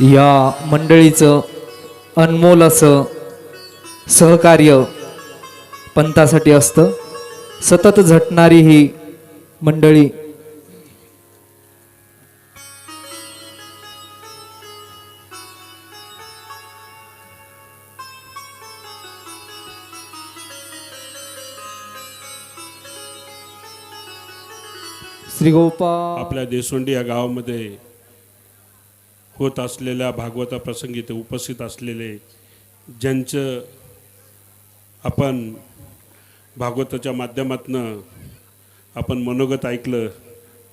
या मंडळीचं अनमोल असं सहकार्य पंथासाठी असतं. सतत झटणारी ही मंडळी. श्रीगोपा आपल्या देसोंडी या गावामध्ये होत असलेल्या भागवता प्रसंगी ते उपस्थित असलेले ज्यांचं आपण भागवताच्या माध्यमातनं आपण मनोगत ऐकलं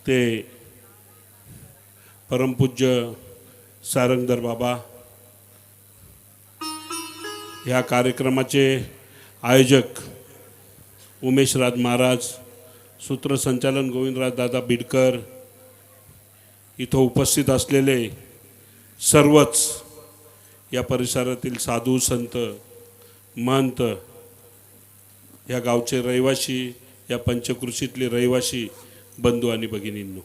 ते परमपूज्य सारंगधर बाबा ह्या कार्यक्रमाचे आयोजक उमेशराज महाराज सूत्रसंचालन गोविंदराज दादा बिडकर इथं उपस्थित असलेले सर्वच या परिसरातील साधू संत महंत या गावचे रहिवासी या पंचकृषीतले रहिवासी बंधू आणि भगिनींनो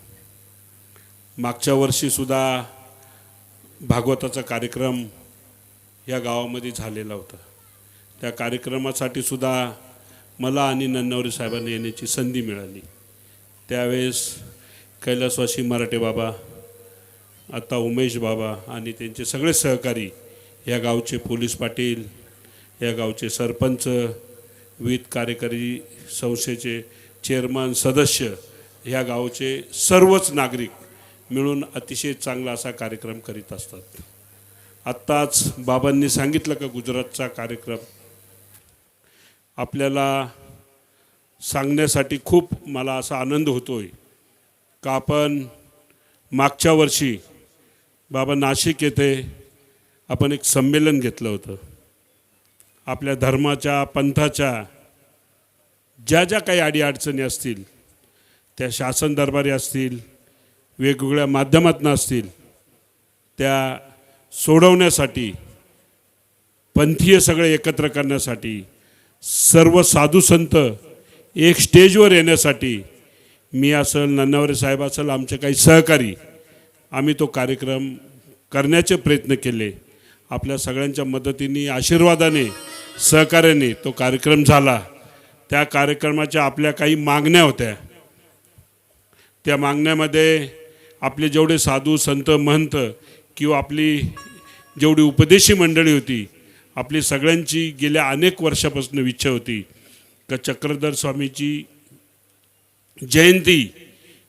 मागच्या वर्षीसुद्धा भागवताचा कार्यक्रम या गावामध्ये झालेला होता. त्या कार्यक्रमासाठी सुद्धा मला आणि नन्नवरे साहेबांना येण्याची संधी मिळाली. त्यावेळेस कैलासवासी मराठे बाबा आता उमेश बाबा आणि त्यांचे सगळे सहकारी या गावचे पोलीस पाटील या गावचे सरपंच विविध कार्यकारी संस्थेचे चेअरमन सदस्य ह्या गावचे सर्वच नागरिक मिळून अतिशय चांगला असा कार्यक्रम करीत असतात. आत्ताच बाबांनी सांगितलं का गुजरातचा कार्यक्रम? आपल्याला सांगण्यासाठी खूप मला असा आनंद होतोय का आपण मागच्या वर्षी बाबा नाशिक येथे आपण एक संमेलन घेतलं होतं. आपल्या धर्माच्या पंथाच्या ज्या ज्या काही अडीअडचणी असतील त्या शासन दरबारी असतील वेगवेगळ्या माध्यमातून असतील त्या सोडवण्यासाठी पंथीय सगळे एकत्र करण्यासाठी सर्व साधू संत एक स्टेजवर येण्यासाठी मी असेल नन्नावरे साहेब असेल आमचे काही सहकारी आम्ही तो कार्यक्रम करण्याचे प्रयत्न केले. आपल्या सगळ्यांच्या मदतीने आशीर्वादाने सहकार्याने तो कार्यक्रम झाला. त्या कार्यक्रमाच्या आपल्या काही मागण्या होत्या. त्या मागण्यामध्ये आपले जेवढे साधू संत महंत किंवा आपली जेवढी उपदेशी मंडळी होती आपली सगळ्यांची गेल्या अनेक वर्षापासून इच्छा होती. का चक्रधर स्वामीची जयंती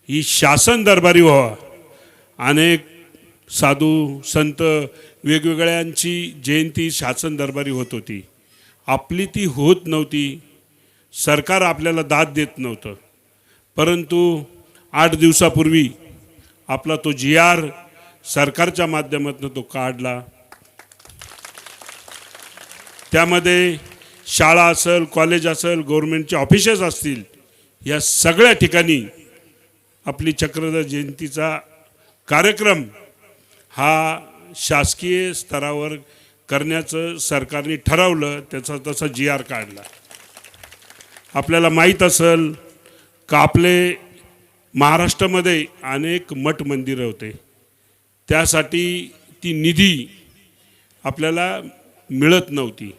ही शासन दरबारी व्हावा. अनेक साधू संत वेगवेगळ्यांची जयंती शासन दरबारी होत होती. आपली ती होत नव्हती. सरकार आपल्याला दाद देत नव्हतं. परंतु आठ दिवसापूर्वी आपला तो जी आर सरकारच्या माध्यमातून तो काढला. त्यामध्ये शाळा असेल कॉलेज असेल गव्हर्मेंटचे ऑफिसेस असतील या सगळ्या ठिकाणी आपली चक्रधर जयंतीचा कार्यक्रम हा शासकीय स्तरावर करण्याचं सरकारने ठरवलं त्याचा तसा जी आर काढला. आपल्याला माहीत असेल का आपले महाराष्ट्रामध्ये अनेक मठ मंदिरं होते. त्यासाठी ती निधी आपल्याला मिळत नव्हती.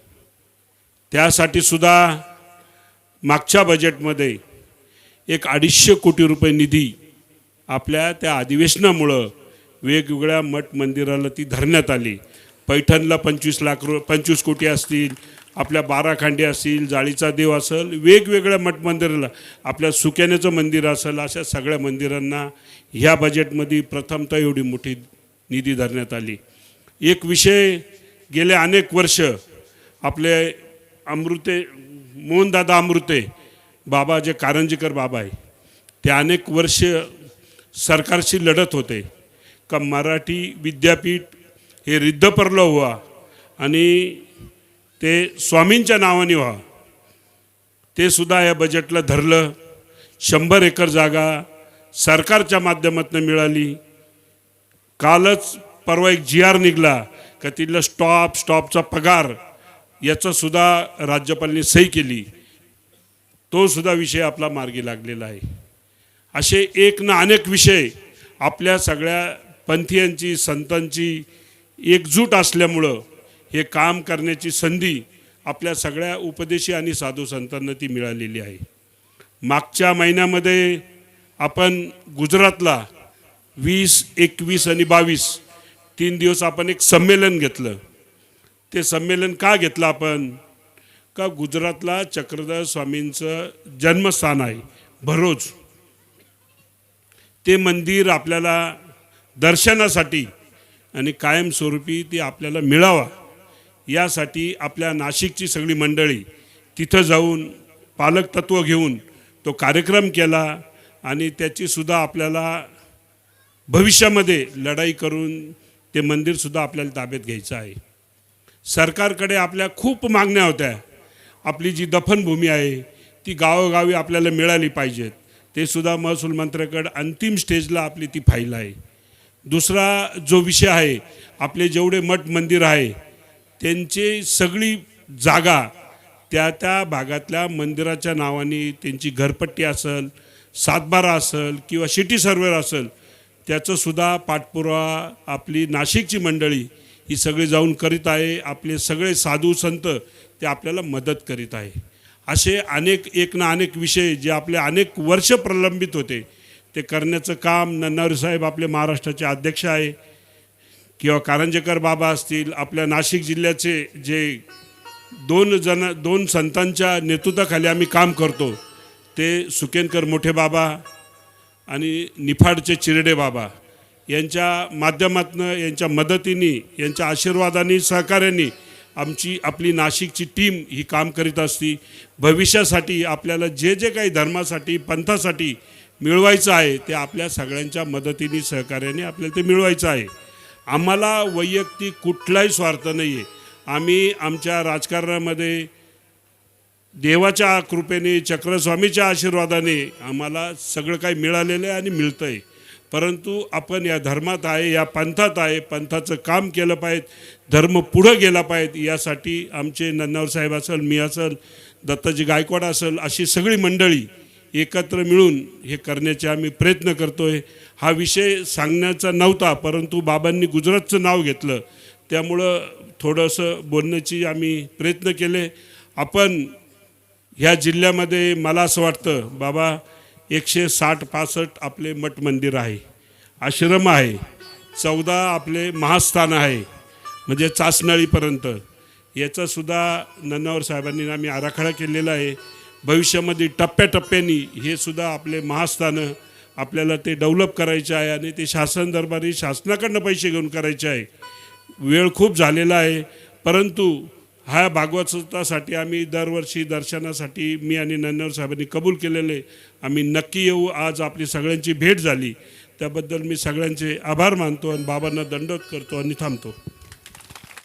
त्यासाठी सुद्धा मागच्या बजेटमध्ये एक अडीचशे कोटी रुपये निधी आपल्या त्या अधिवेशनामुळं वेगवेगळ्या मठ मंदिराला ती धरण्यात आली. पैठणला पंचवीस लाख रु पंचवीस कोटी असतील आपल्या बाराखांडी असतील जाळीचा देव असेल वेगवेगळ्या मठ मंदिराला आपल्या सुक्यानेचं मंदिर असेल अशा सगळ्या मंदिरांना ह्या बजेटमध्ये प्रथमतः एवढी मोठी निधी धरण्यात आली. एक विषय गेले अनेक वर्ष आपले अमृते मोहनदादा अमृते बाबा जे कारंजीकर बाबा आहे ते अनेक वर्ष सरकारशी लढत होते. का मराठी विद्यापीठ हे रिद्धपरलं व्हा आणि ते स्वामींच्या नावाने व्हा. ते सुद्धा या बजेटला धरलं. शंभर एकर जागा सरकारच्या माध्यमातून मिळाली. कालच परवा एक जी आर निघला. का तिथलं स्टॉप स्टॉपचा पगार याचंसुद्धा राज्यपालांनी सही केली. तो सुद्धा विषय आपला मार्गी लागलेला आहे. असे एक ना अनेक विषय आपल्या सगळ्या पंथीयांची संतांची एकजूट असल्यामुळं हे काम करण्याची संधी आपल्या सगळ्या उपदेशी आणि साधू संतांना ती मिळालेली आहे. मागच्या महिन्यामध्ये आपण गुजरातला वीस एकवीस आणि बावीस तीन दिवस आपण एक संमेलन घेतलं. ते संमेलन का घेतलं आपण? का गुजरातला चक्रधर स्वामींचं जन्मस्थान आहे भरोज ते मंदिर आपल्याला दर्शनासाठी आणि कायमस्वरूपी ते आपल्याला मिळावा यासाठी आपल्या नाशिकची सगळी मंडळी तिथं जाऊन पालक तत्त्व घेऊन तो कार्यक्रम केला आणि त्याचीसुद्धा आपल्याला भविष्यामध्ये लढाई करून ते मंदिरसुद्धा आपल्याला ताब्यात घ्यायचं आहे. सरकारकडे आपल्या खूप मागण्या होत्या. आपली जी दफनभूमी आहे ती गावोगावी आपल्याला मिळाली पाहिजेत. ते सुद्धा महसूल मंत्र्याकडे अंतिम स्टेजला आपली ती फाईल आहे. दुसरा जो विषय आहे आपले जेवढे मठ मंदिर आहे त्यांची सगळी जागा त्या त्या भागातल्या मंदिराच्या नावाने त्यांची घरपट्टी असेल सातबारा असेल किंवा सिटी सर्वेर असेल त्याचंसुद्धा पाठपुरावा आपली नाशिकची मंडळी ही सगळी जाऊन करीत आहे. आपले सगळे साधू संत ते आपल्याला मदत करीत आहे. असे अनेक एक ना अनेक विषय जे आपले अनेक वर्ष प्रलंबित होते. ते करण्याचं काम नन्नारसाहेब आपले महाराष्ट्राचे अध्यक्ष आहे. किंवा कारंजेकर बाबा असतील आपल्या नाशिक जिल्ह्याचे जे दोन जण दोन संतांच्या नेतृत्वाखाली आम्ही काम करतो. ते सुकेनकर मोठे बाबा आणि निफाडचे चिरडे बाबा. यांच्या माध्यमातून यांच्या मदतीने यांच्या आशीर्वादाने सहकार्याने आमची आपली नाशिकची टीम ही काम करीत असती. भविष्यासाठी आपल्याला जे जे काही धर्मासाठी पंथासाठी मिळवायचं आहे ते आपल्या सगळ्यांच्या मदतीने सहकार्याने आपल्याला ते मिळवायचं आहे. आम्हाला वैयक्तिक कुठलाही स्वार्थ नाही आहे आम्ही आमच्या राजकारणामध्ये देवाच्या कृपेने चक्रस्वामीच्या आशीर्वादाने आम्हाला सगळं काही मिळालेलं आहे आणि मिळतं आहे परंतु आपण या धर्मात आहे या पंथात आहे पंथाचं काम केलं पाहिजे धर्म पुढं गेला पाहिजे यासाठी आमचे नन्नावर साहेब असेल मी असेल दत्ताजी गायकवाड असेल अशी सगळी मंडळी एकत्र मिळून हे करण्याचे आम्ही प्रयत्न करतोय. हा विषय सांगण्याचा नव्हता परंतु बाबांनी गुजरातचं नाव घेतलं. त्यामुळं थोडंसं बोलण्याची आम्ही प्रयत्न केले. आपण ह्या जिल्ह्यामध्ये मला असं वाटतं बाबा एकशे साठ पासष्ट आपले मठ मंदिर आहे. आश्रम आहे. चौदा आपले महास्थान आहे. म्हणजे चाचणाळीपर्यंत. याचासुद्धा नन्नावर साहेबांनी आम्ही आराखडा केलेला आहे. भविष्यामध्ये टप्प्याटप्प्यानी हे सुद्धा आपले महास्थानं आपल्याला ते डेव्हलप करायचे आहे आणि ते शासन दरबारी शासनाकडनं पैसे घेऊन करायचे आहे. वेळ खूप झालेला आहे. परंतु ह्या भागवतासाठी आम्ही दरवर्षी दर्शनासाठी मी आणि नन्नावर साहेबांनी कबूल केलेले आम्ही नक्की येऊ. आज आपली सगळ्यांची भेट झाली. त्याबद्दल मी सगळ्यांचे आभार मानतो आणि बाबांना दंडोत करतो आणि थांबतो.